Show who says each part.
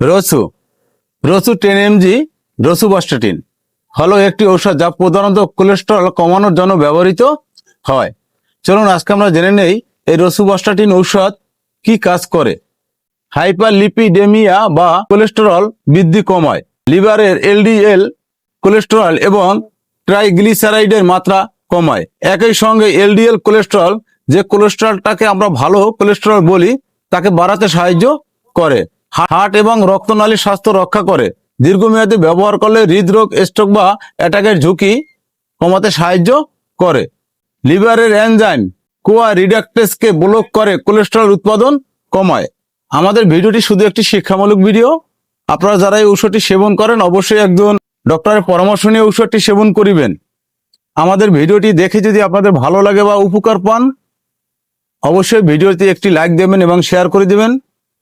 Speaker 1: Rasu Rasu ten MG, Rasu বাস্টাটিন হলো একটি ঔষধ যা প্রধানত কোলেস্টেরল কমানোর জন্য ব্যবহৃত হয়। চলুন আজকে আমরা জেনে নেই এই রসু বাস্টাটিন ঔষধ কি কাজ করে। হাইপার লিপিডেমিয়া বা কোলেস্টেরল বৃদ্ধি কমায়। লিভারের এলডিএল কোলেস্টেরল এবং ট্রাইগ্লিসারাইডের মাত্রা কমায়। একই সঙ্গে এলডিএল কোলেস্টেরল যে কোলেস্টেরলটাকে আমরা ভালো কোলেস্টেরল বলি, তাকে বাড়াতে সাহায্য করে। হার্ট এবং রক্তনালীর স্বাস্থ্য রক্ষা করে। দীর্ঘমেয়াদী ব্যবহার করলে হৃদরোগ, স্ট্রোক বা অ্যাটাকের ঝুঁকি কমাতে সাহায্য করে। লিভারের এনজাইম কোয়া রিডাক্টেসকে ব্লক করে কোলেস্টেরল উৎপাদন কমায়। আমাদের ভিডিওটি শুধু একটি শিক্ষামূলক ভিডিও। আপনারা যারা এই ঔষধটি সেবন করেন, অবশ্যই একজন ডক্টরের পরামর্শ নিয়ে ঔষধটি সেবন করিবেন। আমাদের ভিডিওটি দেখে যদি আপনাদের ভালো লাগে বা উপকার পান, অবশ্যই ভিডিওতে একটি লাইক দেবেন এবং শেয়ার করে দিবেন।